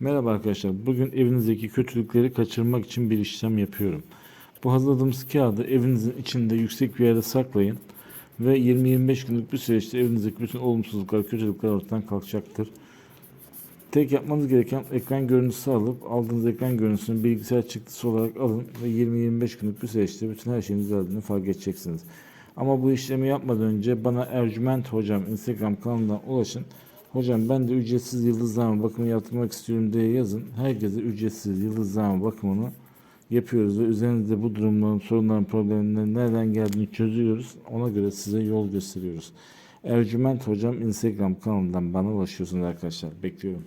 Merhaba arkadaşlar. Bugün evinizdeki kötülükleri kaçırmak için bir işlem yapıyorum. Bu hazırladığımız kağıdı evinizin içinde yüksek bir yerde saklayın ve 20-25 günlük bir süreçte evinizdeki bütün olumsuzluklar, kötülükler ortadan kalkacaktır. Tek yapmanız gereken ekran görüntüsü alıp aldığınız ekran görüntüsünü bilgisayar çıktısı olarak alın ve 20-25 günlük bir süreçte bütün her şeyin düzeldiğini fark edeceksiniz. Ama bu işlemi yapmadan önce bana Ercüment Hocam Instagram kanalından ulaşın. Hocam ben de ücretsiz yıldızlama bakımı yaptırmak istiyorum diye yazın. Herkese ücretsiz yıldızlama bakımını yapıyoruz ve üzerinizde bu durumların, sorunların, problemlerin nereden geldiğini çözüyoruz. Ona göre size yol gösteriyoruz. Ercüment Hocam Instagram kanalından bana ulaşıyorsunuz arkadaşlar. Bekliyorum.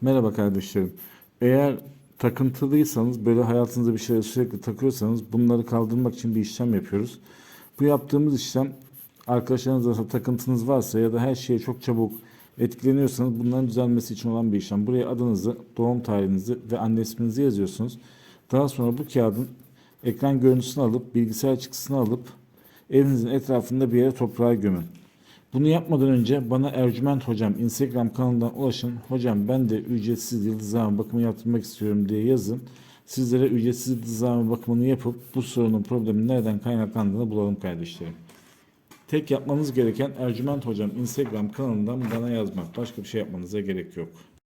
Merhaba kardeşlerim. Eğer takıntılıysanız, böyle hayatınızda bir şeyleri sürekli takıyorsanız bunları kaldırmak için bir işlem yapıyoruz. Bu yaptığımız işlem arkadaşlarınızla takıntınız varsa ya da her şeye çok çabuk etkileniyorsanız bunların düzelmesi için olan bir işlem. Buraya adınızı, doğum tarihinizi ve anne isminizi yazıyorsunuz. Daha sonra bu kağıdın ekran görüntüsünü alıp bilgisayar çıktısını alıp evinizin etrafında bir yere toprağa gömün. Bunu yapmadan önce bana Ercüment Hocam Instagram kanalından ulaşın. Hocam ben de ücretsiz yıldızlama bakımı yaptırmak istiyorum diye yazın. Sizlere ücretsiz yıldızlama bakımını yapıp bu sorunun problemin nereden kaynaklandığını bulalım kardeşlerim. Tek yapmanız gereken Ercüment Hocam Instagram kanalından bana yazmak. Başka bir şey yapmanıza gerek yok.